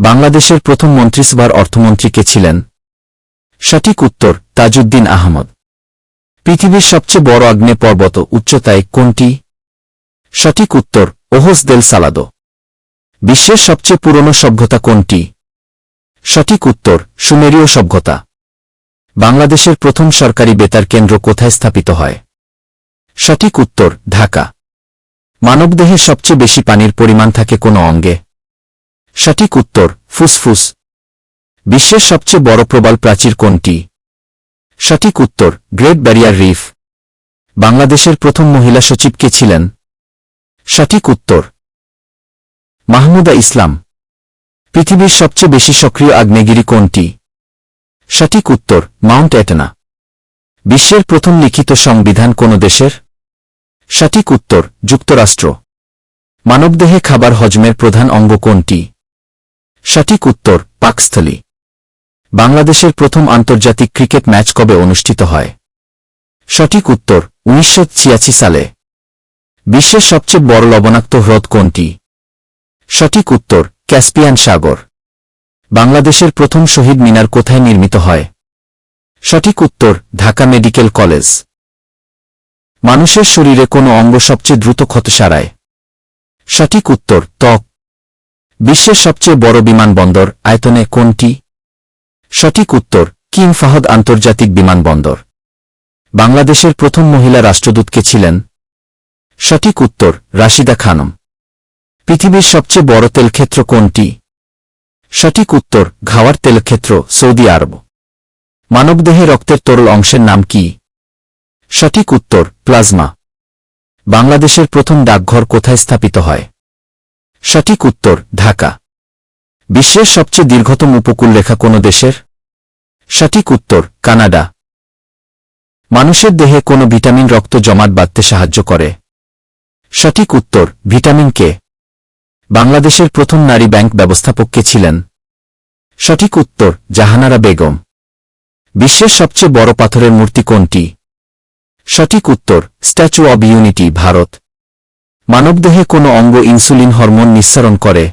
বাংলাদেশের প্রথম মন্ত্রিসভার অর্থমন্ত্রী কে ছিলেন? সঠিক উত্তর, তাজউদ্দিন আহমদ। পৃথিবীর সবচেয়ে বড় আগ্নেয় পর্বত উচ্চতায় কোনটি? সঠিক উত্তর, ওহস দেল সালাদো। বিশ্বের সবচেয়ে পুরনো সভ্যতা কোনটি? সঠিক উত্তর, সুমেরীয় সভ্যতা। বাংলাদেশের প্রথম সরকারি বেতার কেন্দ্র কোথায় স্থাপিত হয়? সঠিক উত্তর, ঢাকা। মানবদেহে সবচেয়ে বেশি পানির পরিমাণ থাকে কোনো অঙ্গে। সঠিক উত্তর, ফুসফুস। বিশ্বের সবচেয়ে বড় প্রবাল প্রাচীর কোনটি? সঠিক উত্তর, গ্রেট ব্যারিয়ার রিফ। বাংলাদেশের প্রথম মহিলা সচিব কে ছিলেন? সঠিক উত্তর, মাহমুদা ইসলাম। পৃথিবীর সবচেয়ে বেশি সক্রিয় আগ্নেয়গিরি কোনটি? সঠিক উত্তর, মাউন্ট এটনা। বিশ্বের প্রথম লিখিত সংবিধান কোন দেশের? সঠিক উত্তর, যুক্তরাষ্ট্র। মানবদেহে খাবার হজমের প্রধান অঙ্গ কোনটি? সঠিক উত্তর পাকস্থলী। বাংলাদেশের প্রথম আন্তর্জাতিক ক্রিকেট ম্যাচ কবে অনুষ্ঠিত হয়? সঠিক উত্তর উনিশশো ছিয়াশি সালে। বিশ্বের সবচেয়ে বড় লবণাক্ত হ্রদ কোনটি? সঠিক উত্তর ক্যাসপিয়ান সাগর। বাংলাদেশের প্রথম শহীদ মিনার কোথায় নির্মিত হয়? সঠিক উত্তর ঢাকা মেডিকেল কলেজ। মানুষের শরীরে কোনো অঙ্গ সবচেয়ে দ্রুত ক্ষত সারায় সঠিক উত্তর ত্বক। বিশ্বের সবচেয়ে বড় বিমানবন্দর আয়তনে কোনটি? সঠিক উত্তর কিং ফাহদ আন্তর্জাতিক বিমানবন্দর বাংলাদেশের প্রথম মহিলা রাষ্ট্রদূতকে ছিলেন। সঠিক উত্তর, রাশিদা খানম। পৃথিবীর সবচেয়ে বড় তেলক্ষেত্র কোনটি? সঠিক উত্তর, ঘাওয়ার তেলক্ষেত্র, সৌদি আরব। মানবদেহে রক্তের তরল অংশের নাম কি? সঠিক উত্তর, প্লাজমা। বাংলাদেশের প্রথম ডাকঘর কোথায় স্থাপিত হয়? সঠিক উত্তর, ঢাকা। বিশ্বের সবচেয়ে দীর্ঘতম উপকূল রেখা কোন দেশের? সঠিক উত্তর, কানাডা। মানুষের দেহে কোনো ভিটামিন রক্ত জমাট বাঁধতে সাহায্য করে। সঠিক উত্তর, ভিটামিন কে। বাংলাদেশের প্রথম নারী ব্যাংক ব্যবস্থাপক কে ছিলেন? সঠিক উত্তর, জাহানারা বেগম। বিশ্বের সবচেয়ে বড় পাথরের মূর্তি কোনটি? সঠিক উত্তর, স্ট্যাচু অব ইউনিটি, ভারত। মানবদেহে কোনো অঙ্গ ইনসুলিন হরমোন নিঃসরণ করে।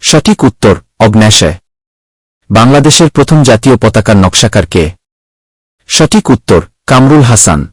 সঠিক উত্তর, অগ্ন্যাশয়। বাংলাদেশের প্রথম জাতীয় পতাকার নকশাকার কে? সঠিক উত্তর, কামরুল হাসান।